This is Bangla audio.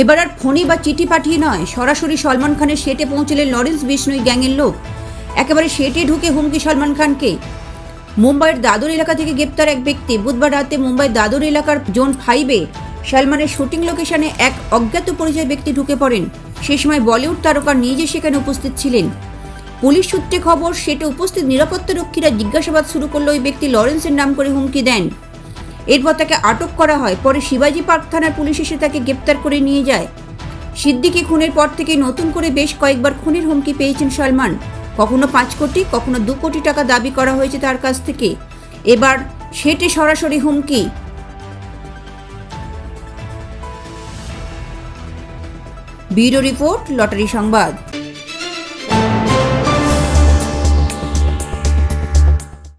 এবার আর ফোনে বা চিঠি পাঠিয়ে নয়। সরাসরি সলমান খানের সেটে পৌঁছলেন লরেন্স বিষ্ণুই গ্যাংয়ের লোক। একেবারে সেটে ঢুকে হুমকি সলমান খানকে। মুম্বাইয়ের দাদর এলাকা থেকে গ্রেপ্তার এক ব্যক্তি। বুধবার রাতে মুম্বাই দাদর এলাকার জোন ফাইভে সলমানের শুটিং লোকেশনে এক অজ্ঞাত পরিচয় ব্যক্তি ঢুকে পড়েন। সে সময় বলিউড তারকা নিজে সেখানে উপস্থিত ছিলেন। পুলিশ সূত্রে খবর সেটে উপস্থিত নিরাপত্তারক্ষীরা জিজ্ঞাসাবাদ শুরু করলে ওই ব্যক্তি লরেন্সের নাম করে হুমকি দেন। এরপর তাকে আটক করা হয়, পরে শিবাজি পার্ক থানার পুলিশ এসে তাকে গ্রেপ্তার করে নিয়ে যায়। সিদ্দিকি খুনের পর থেকে নতুন করে বেশ কয়েকবার খুনের হুমকি পেয়েছেন সলমান। কখনো পাঁচ কোটি, কখনো দু কোটি টাকা দাবি করা হয়েছে তার কাছ থেকে। এবার সেটে সরাসরি হুমকি। ব্যুরো রিপোর্ট, লটারি সংবাদ।